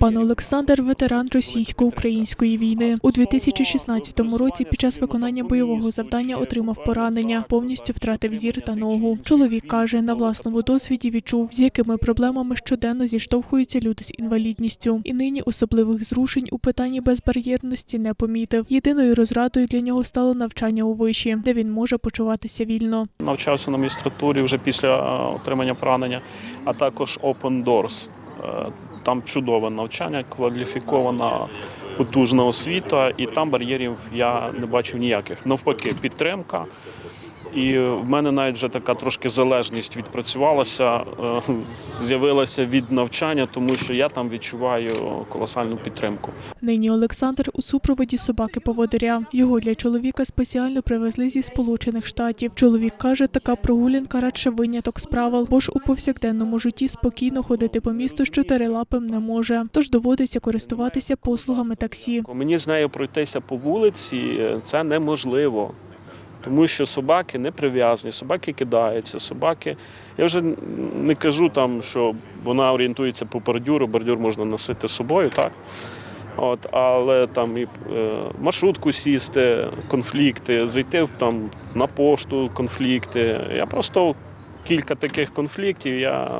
Пан Олександр ветеран російсько-української війни. У 2016 році під час виконання бойового завдання отримав поранення, повністю втратив зір та ногу. Чоловік каже, на власному досвіді відчув, з якими проблемами щоденно зіштовхуються люди з інвалідністю, і нині особливих зрушень у питанні безбар'єрності не помітив. Єдиною розрадою для нього стало навчання у виші, де він може почуватися вільно. Навчався на магістратурі вже після е, отримання поранення, а також Open Doors. Там чудове навчання, кваліфікована потужна освіта, і там бар'єрів я не бачив ніяких. Навпаки, підтримка. І в мене навіть вже така трошки залежність відпрацювалася, е, з'явилася від навчання, тому що я там відчуваю колосальну підтримку. Нині Олександр у супроводі собаки поводиря. Його для чоловіка спеціально привезли зі Сполучених Штатів. Чоловік каже, така прогулянка радше виняток з правил, бо ж у повсякденному житті спокійно ходити по місту з чотирилапим не може. Тож доводиться користуватися послугами таксі. Мені з нею пройтися по вулиці е, це неможливо. Тому що собаки не прив'язані, собаки кидаються, собаки. Я вже не кажу там, що вона орієнтується по бордюру, бордюр можна носити з собою, так. От, але там і е, маршрутку сісти, конфлікти, зайти там, на пошту, конфлікти. Я просто кілька таких конфліктів, я,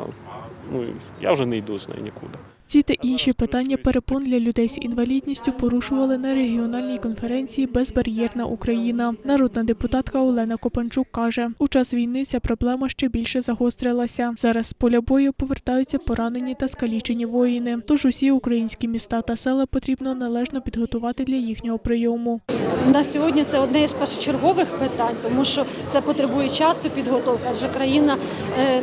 ну, я вже не йду з нею нікуди. Ці та інші питання перепон для людей з інвалідністю порушували на регіональній конференції Безбар'єрна Україна. Народна депутатка Олена Копанчук каже, у час війни ця проблема ще більше загострилася. Зараз з поля бою повертаються поранені та скалічені воїни. Тож усі українські міста та села потрібно належно підготувати для їхнього прийому. На сьогодні це одне із першочергових питань, тому що це потребує часу підготовки, адже країна е,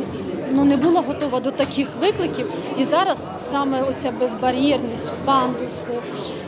ну, не була готова до таких викликів. І зараз саме оця безбар'єрність, пандуси,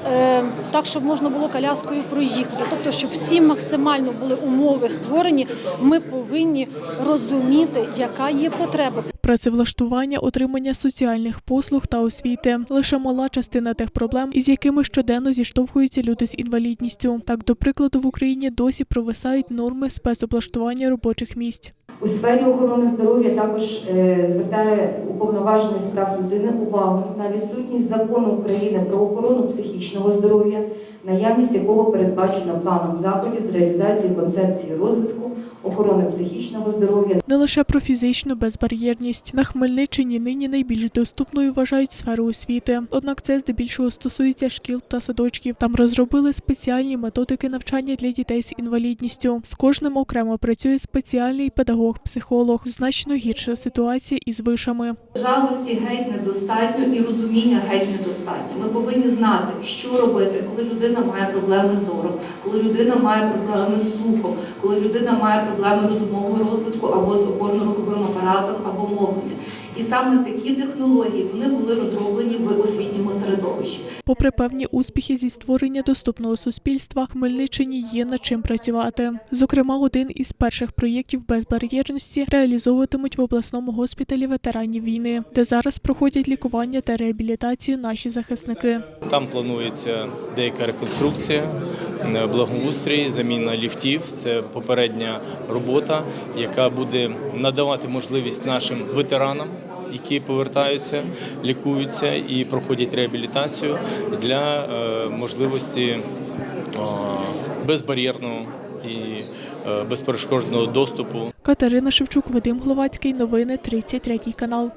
е, так, щоб можна було коляскою проїхати. Тобто, щоб всі максимально були умови створені, ми повинні розуміти, яка є потреба. Працевлаштування, отримання соціальних послуг та освіти лише мала частина тих проблем, із якими щоденно зіштовхуються люди з інвалідністю. Так, до прикладу, в Україні досі провисають норми спецоблаштування робочих місць. У сфері охорони здоров'я також е, звертає уповноважений з прав людини увагу на відсутність закону України про охорону психічного здоров'я, наявність якого передбачена планом заходів з реалізації концепції розвитку охорони психічного здоров'я Не лише про фізичну безбар'єрність на Хмельниччині нині найбільш доступною вважають сферу освіти. Однак це здебільшого стосується шкіл та садочків. Там розробили спеціальні методики навчання для дітей з інвалідністю. З кожним окремо працює спеціальний педагог-психолог. Значно гірша ситуація із вишами. Жалості геть недостатньо і розуміння геть недостатньо. Ми повинні знати, що робити, коли людина має проблеми з зором, коли людина має проблеми з слухом, коли людина має проблеми розумового розвитку або з опорно-руховим апаратом або мовлення. І саме такі технології вони були розроблені в освітньому середовищі. Попри певні успіхи зі створення доступного суспільства, Хмельниччині є над чим працювати. Зокрема, один із перших проєктів безбар'єрності реалізовуватимуть в обласному госпіталі ветеранів війни, де зараз проходять лікування та реабілітацію наші захисники. Там планується деяка реконструкція, благоустрій, заміна ліфтів. Це попередня робота, яка буде надавати можливість нашим ветеранам, які повертаються, лікуються і проходять реабілітацію для е, можливості е, безбар'єрного і е, безперешкодного доступу Катерина Шевчук, Вадим Гловацький. Новини 33 канал.